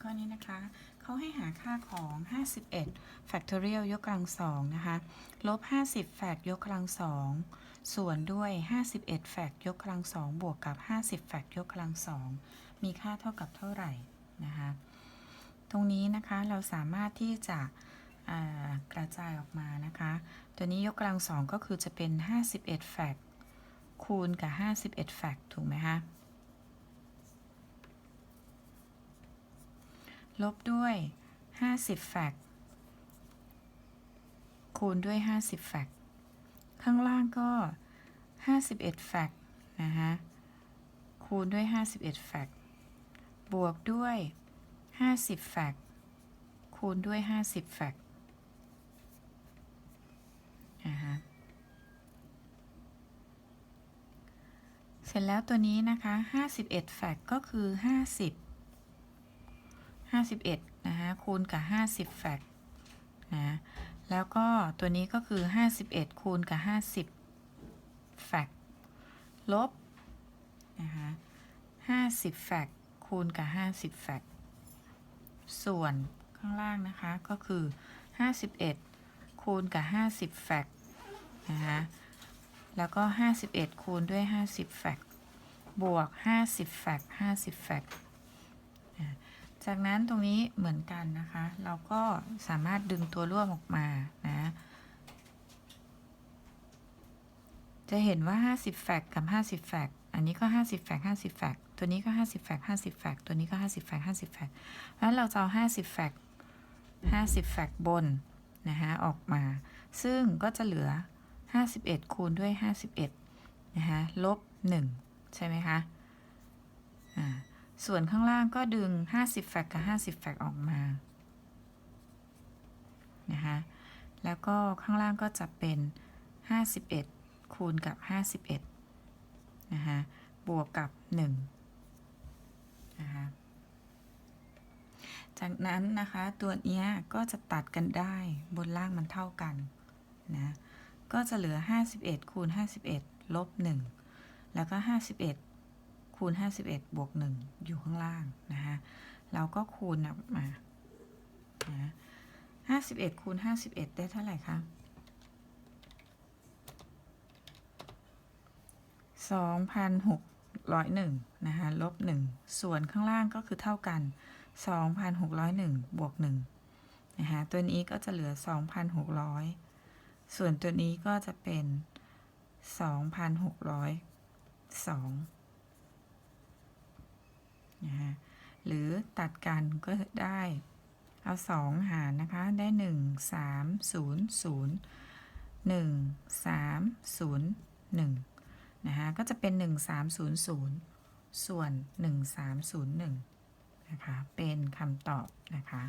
ข้อนี้นะคะเขาให้หาค่าของ 51 factorial ยกกำลังสองนะคะ ลบ 50แฟกยกกำลังสองส่วนด้วย 51แฟกยกกำลังสองบวกกับ 50แฟกยกกำลังสองมีค่าเท่ากับเท่าไหร่นะคะ ตรงนี้นะคะเราสามารถที่จะกระจายออกมานะคะ ตัวนี้ยกกำลังสองก็คือจะเป็น 51แฟกคูณกับ 51แฟกถูกไหมคะ ลบด้วย 50 แฟกต์คูณด้วย 50 แฟกต์ข้างล่างก็ 51 แฟกต์นะคะคูณด้วย 51 แฟกต์บวกด้วย 50 แฟกต์คูณด้วย 50 แฟกต์นะคะเสร็จแล้วตัวนี้นะคะ 51 แฟกต์ก็คือ 50 51นะคะคูณกับ 50 แฟกนะแล้วก็ตัวนี้ก็คือ 51 คูณกับ 50 แฟกลบนะคะ50 แฟกคูณกับ 50 แฟกส่วนข้างล่างนะคะก็คือ 51 คูณกับ 50 แฟกนะคะแล้วก็ 51 คูณด้วย 50 แฟกบวก 50 แฟก50 แฟก จากนั้นตรงนี้เหมือนกันนะคะ เราก็สามารถดึงตัวร่วมออกมานะ จะเห็นว่า 50 แฟกกับ 50 แฟก อันนี้ก็ 50 แฟก 50 แฟก ตัวนี้ก็ 50 แฟก 50 แฟก ตัวนี้ก็ 50 แฟก 50 แฟกแล้วเราจะเอา 50 แฟก 50 แฟกบนนะคะออกมา ซึ่งก็จะเหลือ 51 คูณด้วย 51นะคะลบ 1 ใช่ไหมคะ ส่วนข้างล่างก็ดึง 50 แฟกกับ 50 แฟกออกมา นะคะ แล้วก็ข้างล่างก็จะเป็น 51 คูณกับ 51 นะคะ บวกกับ 1 นะคะ จากนั้นนะคะ ตัวเนี้ยก็จะตัดกันได้บนล่างมันเท่ากัน นะ ก็จะเหลือ 51 คูณ 51 ลบ 1 แล้วก็ 51 คูณ 51 บวก 1 อยู่ข้างล่างนะคะเราก็คูณออกมานะ51 คูณ 51 ได้เท่าไหร่คะ 2,601 นะคะลบ 1 ส่วนข้างล่างก็คือเท่ากัน 2,601 บวก 1 นะคะตัวนี้ก็จะเหลือ 2,600 ส่วนตัวนี้ก็จะเป็น 2,602 นะคะหรือตัดกันก็ได้ เอาสองหารนะคะ ได้หนึ่งสามศูนย์ศูนย์หนึ่งสามศูนย์หนึ่งนะคะก็จะเป็นหนึ่งสามศูนย์ศูนย์ส่วนหนึ่งสามศูนย์หนึ่งนะคะเป็นคำตอบนะคะ